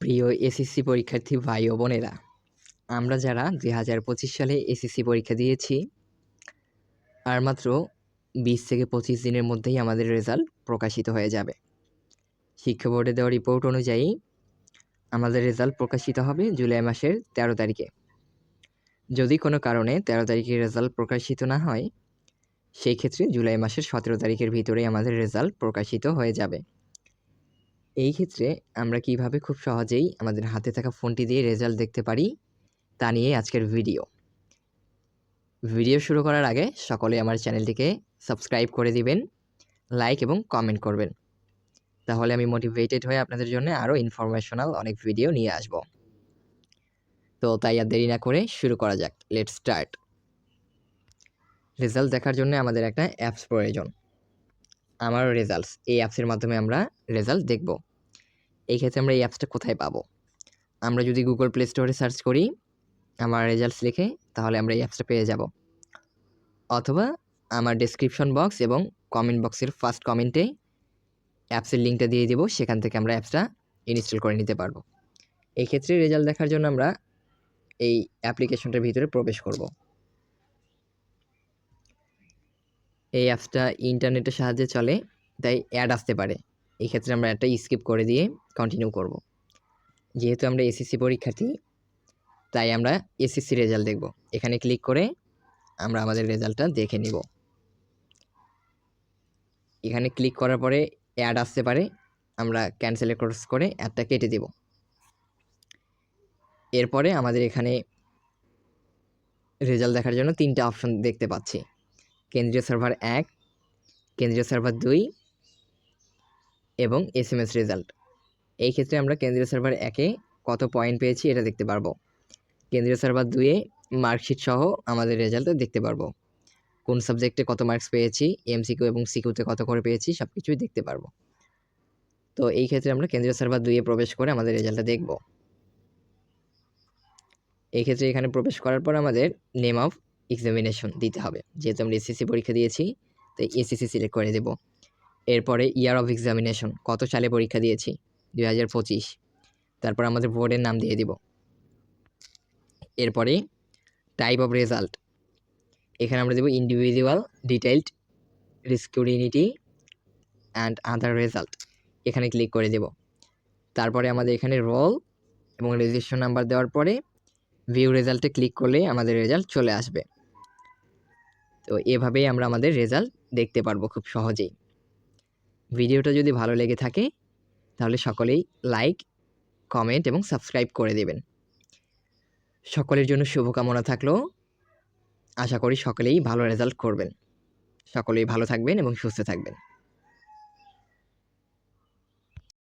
প্রিয় এসএসসি পরীক্ষার্থী ভাই ও বোনেরা, আমরা যারা দুই হাজার পঁচিশ সালে এসএসসি পরীক্ষা দিয়েছি, আর মাত্র বিশ থেকে পঁচিশ দিনের মধ্যেই আমাদের রেজাল্ট প্রকাশিত হয়ে যাবে। শিক্ষা বোর্ডে দেওয়া রিপোর্ট অনুযায়ী আমাদের রেজাল্ট প্রকাশিত হবে জুলাই মাসের তেরো তারিখে। যদি কোনো কারণে তেরো তারিখে রেজাল্ট প্রকাশিত না হয়, সেই ক্ষেত্রে জুলাই মাসের সতেরো তারিখের ভিতরেই আমাদের রেজাল্ট প্রকাশিত হয়ে যাবে। এই ক্ষেত্রে আমরা কীভাবে খুব সহজেই আমাদের হাতে থাকা ফোনটি দিয়ে রেজাল্ট দেখতে পারি, তা নিয়ে আজকের ভিডিও। ভিডিও শুরু করার আগে সকলে আমার চ্যানেলটিকে সাবস্ক্রাইব করে দিবেন, লাইক এবং কমেন্ট করবেন। তাহলে আমি মোটিভেটেড হয়ে আপনাদের জন্য আরও ইনফরমেশনাল অনেক ভিডিও নিয়ে আসব। তো তাই আর দেরি না করে শুরু করা যাক লেট স্টার্ট। রেজাল্ট দেখার জন্য আমাদের একটা অ্যাপস প্রয়োজন। আমার রেজাল্টস, এই অ্যাপসের মাধ্যমে আমরা রেজাল্ট দেখব। এই ক্ষেত্রে আমরা এই অ্যাপসটা কোথায় পাবো? আমরা যদি গুগল প্লে স্টোরে সার্চ করি, আমার রেজাল্টস লিখে, তাহলে আমরা এই অ্যাপসটা পেয়ে যাব। অথবা আমার ডেসক্রিপশন বক্স এবং কমেন্ট বক্সের ফার্স্ট কমেন্টে অ্যাপসের লিঙ্কটা দিয়ে দেবো, সেখান থেকে আমরা অ্যাপসটা ইনস্টল করে নিতে পারব। এই ক্ষেত্রে রেজাল্ট দেখার জন্য আমরা এই অ্যাপ্লিকেশনটার ভিতরে প্রবেশ করব। এই অ্যাপসটা ইন্টারনেটের সাহায্যে চলে, তাই অ্যাড আসতে পারে। এই ক্ষেত্রে আমরা একটা স্কিপ করে দিয়ে কন্টিনিউ করব। যেহেতু আমরা এসএসসি পরীক্ষার্থী, তাই আমরা এসএসসি রেজাল্ট দেখব। এখানে ক্লিক করে আমরা আমাদের রেজাল্টটা দেখে নিব। এখানে ক্লিক করার পরে অ্যাড আসতে পারে, আমরা ক্যান্সেলে ক্রস করে অ্যাডটা কেটে দেব। এরপরে আমাদের এখানে রেজাল্ট দেখার জন্য তিনটা অপশন দেখতে পাচ্ছি। কেন্দ্রীয় সার্ভার এক, কেন্দ্রীয় সার্ভার দুই এবং এস এম এস রেজাল্ট এই ক্ষেত্রে আমরা কেন্দ্রীয় সার্ভার একে কত পয়েন্ট পেয়েছি এটা দেখতে পারব। কেন্দ্রীয় সার্ভার দুয়ে মার্কশিট সহ আমাদের রেজাল্টটা দেখতে পারব। কোন সাবজেক্টে কত মার্কস পেয়েছি এমসিকিউ এবং সিকিউতে কত করে পেয়েছি সব কিছুই দেখতে পারব। তো এই ক্ষেত্রে আমরা কেন্দ্রীয় সার্ভার দুইয়ে প্রবেশ করে আমাদের রেজাল্টটা দেখব। এই ক্ষেত্রে এখানে প্রবেশ করার পর আমাদের নেম অফ এক্সামিনেশন দিতে হবে। যেহেতু আমরা এসএসসি পরীক্ষা দিয়েছি তো এসএসসি সিলেক্ট করে দেব এরপরে ইয়ার অফ এক্সামিনেশন কত সালে পরীক্ষা দিয়েছি? দুই হাজার পঁচিশ। তারপর আমাদের বোর্ডের নাম দিয়ে দিব। এরপরে টাইপ অফ রেজাল্ট এখানে আমরা দেব ইন্ডিভিজুয়াল ডিটেইলড রিস্কিউরিনিটি অ্যান্ড আদার রেজাল্ট এখানে ক্লিক করে দেব। তারপরে আমাদের এখানে রোল এবং রেজিস্ট্রেশন নাম্বার দেওয়ার পরে ভিউ রেজাল্টে ক্লিক করলে আমাদের রেজাল্ট চলে আসবে। তো এভাবেই আমরা আমাদের রেজাল্ট দেখতে পারব খুব সহজেই। ভিডিওটা যদি ভালো লেগে থাকে, তাহলে সকলেই লাইক কমেন্ট এবং সাবস্ক্রাইব করে দেবেন। সকলের জন্য শুভকামনা থাকল। আশা করি সকলেই ভালো রেজাল্ট করবেন। সকলেই ভালো থাকবেন এবং সুস্থ থাকবেন।